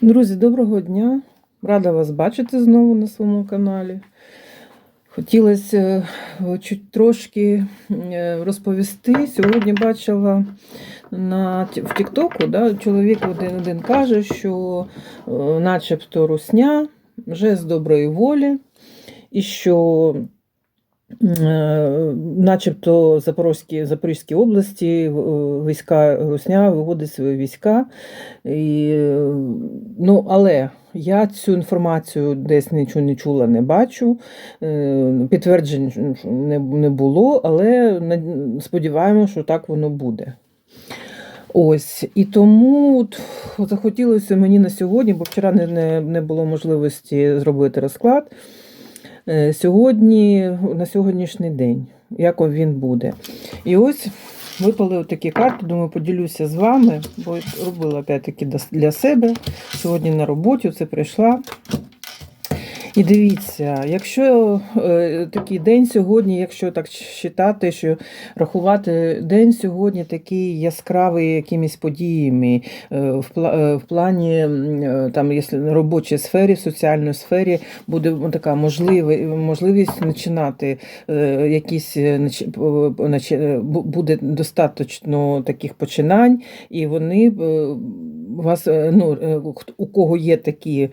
Друзі, доброго дня! Рада вас бачити знову на своєму каналі. Хотілося е, чуть трошки е, розповісти. Сьогодні бачила на, в Тіктоку, да, чоловік один один каже, що е, начебто русня вже з доброї волі, і що начебто Запорозькі, Запорізькій області е, війська Русня виводить свої війська. І, е, ну, але я цю інформацію десь нічого не чула, не бачу. Е, Підтверджень не, було, але сподіваємося, що так воно буде. Ось, і тому от захотілося мені на сьогодні, бо вчора не, не було можливості зробити розклад. Е, Сьогодні, на сьогоднішній день, як він буде. І ось випали такі карти, думаю, поділюся з вами, бо робила опять-таки для себе. Сьогодні на роботі це прийшла. І дивіться, якщо е, такий день сьогодні, якщо так вважати, що рахувати день сьогодні такий яскравий якимись подіями е, в, е, в плані е, там, якщо робочій сфері, в соціальній сфері буде така можливі, можливість починати е, якісь е, нач- е, буде достатньо таких починань, і вони е, вас, е, ну, е, у кого є такі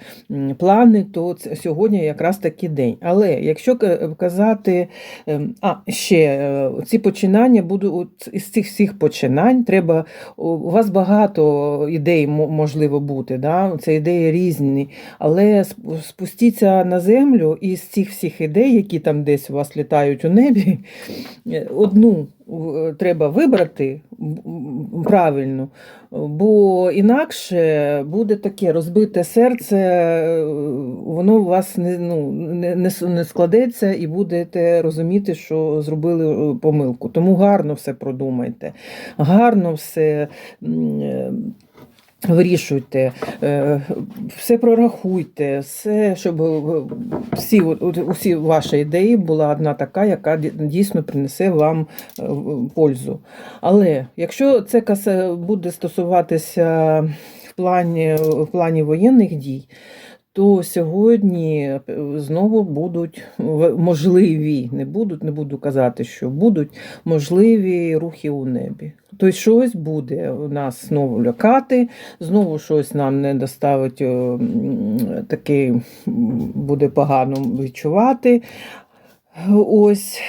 плани, то сьогодні якраз такий день. Але якщо к- казати, ем, а ще е, ці починання будуть із цих всіх починань, треба у вас багато ідей можливо бути. Да? Це ідеї різні, але спустіться на землю і з цих всіх ідей, які там десь у вас літають у небі, е, одну е, треба вибрати правильно, бо інакше буде таке розбите серце, е, воно у вас не, ну, не, не, складеться і будете розуміти, що зробили е, помилку. Тому гарно все продумайте, гарно все. Вирішуйте, е, все прорахуйте, все, щоб е, всі, усі ваші ідеї була одна така, яка дійсно принесе вам е, пользу. Але якщо це буде стосуватися в плані, в плані воєнних дій, то сьогодні е, знову будуть можливі, не будуть, не буду казати, що будуть можливі рухи у небі. Тобто щось буде у нас знову лякати, знову щось нам не доставить е, м, буде погано відчувати. Ось.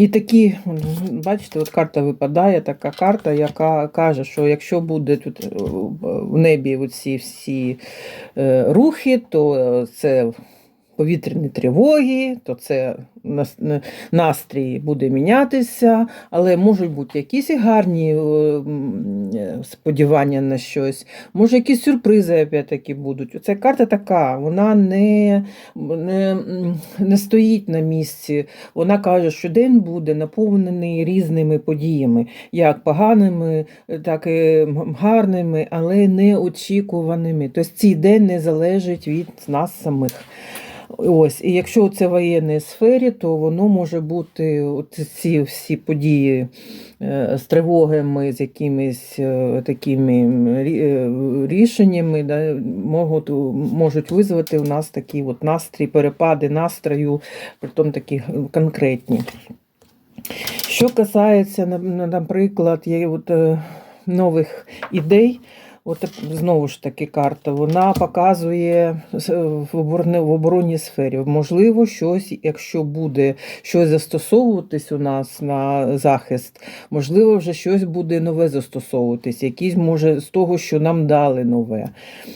І такі, бачите, от карта випадає, така карта, яка каже, що якщо буде тут е, в небі оці всі е, рухи, то е, це повітряні тривоги, то це настрій буде мінятися, але можуть бути якісь гарні е, сподівання на щось, може якісь сюрпризи опять-таки будуть. Ця карта така, вона не, не, не стоїть на місці. Вона каже, що день буде наповнений різними подіями, як поганими, так і гарними, але неочікуваними. Тобто цей день не залежить від нас самих. Ось, і якщо це в воєнній сфері, то воно може бути от ці всі події е, з тривогами, з якимись е, такими е, рішеннями, да, можуть, можуть визвати у нас такі от настрій, перепади настрою, притом такі конкретні. Що касається, на- на- наприклад, є от, нових ідей, от знову ж таки карта, вона показує в обороні, в оборонній сфері. Можливо, щось, якщо буде щось застосовуватись у нас на захист, можливо, вже щось буде нове застосовуватись, якісь може з того, що нам дали нове.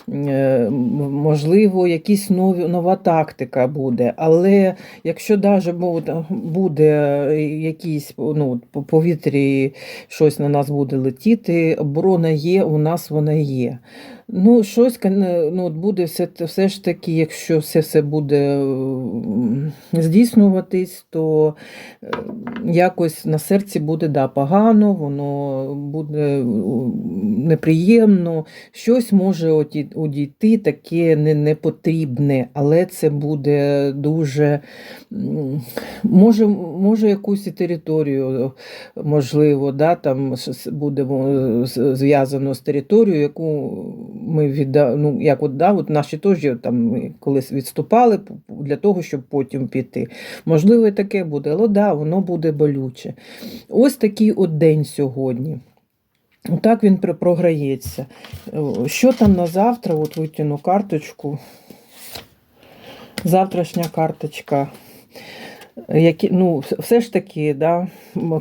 Е, Можливо, якісь нові, нова тактика буде. Але якщо навіть буде якісь ну, по повітрі щось на нас буде летіти, оборона є, у нас вона є. Ну, щось ну, буде все, все ж таки, якщо все, все буде здійснюватись, то е, якось на серці буде да, погано, воно буде неприємно, щось може одійти таке непотрібне, але це буде дуже може, може якусь і територію, можливо, да, там буде зв'язано з територією, яку ми відда... ну, як от, да, от наші теж там ми колись відступали для того, щоб потім піти. Можливо, і таке буде, але да, воно буде болюче. Ось такий от день сьогодні. Так він програється. Е, Що там на завтра? От витягну карточку. Завтрашня карточка. Які, ну, все ж таки, да,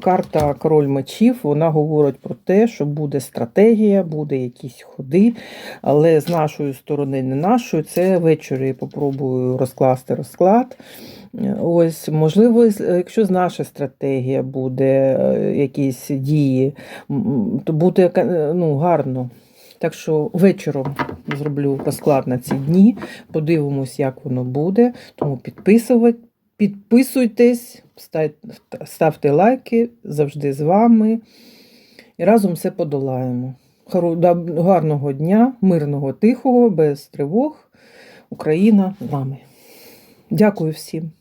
карта Король мечів, вона говорить про те, що буде стратегія, буде якісь ходи, але з нашої сторони, не нашої, це ввечері попробую розкласти розклад. Е, Ось, можливо, якщо з наша стратегія буде е, якісь дії, то буде ну, гарно. Так що вечором зроблю розклад на ці дні, подивимось, як воно буде. Тому підписувати, підписуйтесь, ставте, лайки, завжди з вами. І разом все подолаємо. Гарного дня, мирного, тихого, без тривог. Україна з нами. Дякую всім.